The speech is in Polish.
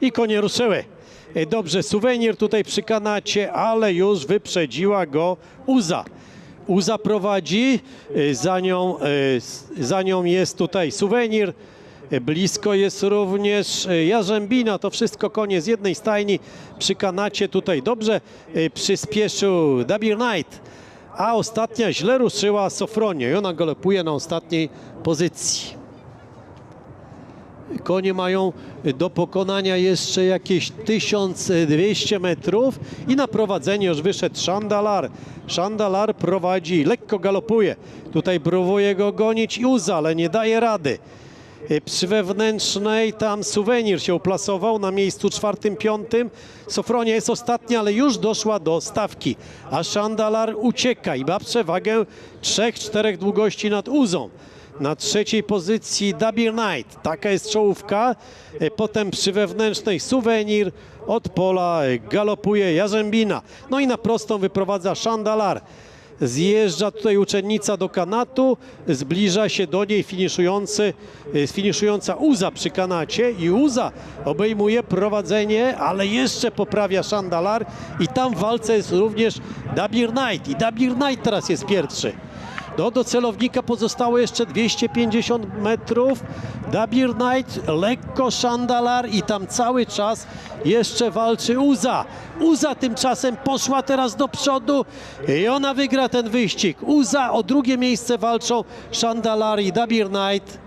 i konie ruszyły. E, Dobrze, suwenir tutaj przy kanacie, ale już wyprzedziła go Uza. Uza prowadzi, e, za nią, e, za nią jest tutaj suwenir. Blisko jest również Jarzębina, to wszystko konie z jednej stajni przy kanacie tutaj dobrze przyspieszył Dabir Knight, a ostatnia źle ruszyła Sofronie i ona galopuje na ostatniej pozycji. Konie mają do pokonania jeszcze jakieś 1200 metrów i na prowadzenie już wyszedł Szandalar. Szandalar prowadzi, lekko galopuje. Tutaj próbuje go gonić Juza, ale nie daje rady. Przy wewnętrznej tam suwenir się uplasował na miejscu czwartym, piątym. Sofronia jest ostatnia, ale już doszła do stawki. A Szandalar ucieka i ma przewagę 3-4 długości nad Uzą. Na trzeciej pozycji Dabir Knight. Taka jest czołówka. E, Potem przy wewnętrznej suwenir od pola galopuje Jarzębina. No i na prostą wyprowadza Szandalar. Zjeżdża tutaj uczennica do kanatu, zbliża się do niej finiszujący, e, finiszująca Uza przy kanacie i Uza obejmuje prowadzenie, ale jeszcze poprawia Szandalar i tam w walce jest również Dabir Knight i Dabir Knight teraz jest pierwszy. No, do celownika pozostało jeszcze 250 metrów. Dabir Knight, lekko Szandalar i tam cały czas jeszcze walczy Uza. Uza tymczasem poszła teraz do przodu i ona wygra ten wyścig. Uza o drugie miejsce walczą Szandalar i Dabir Knight.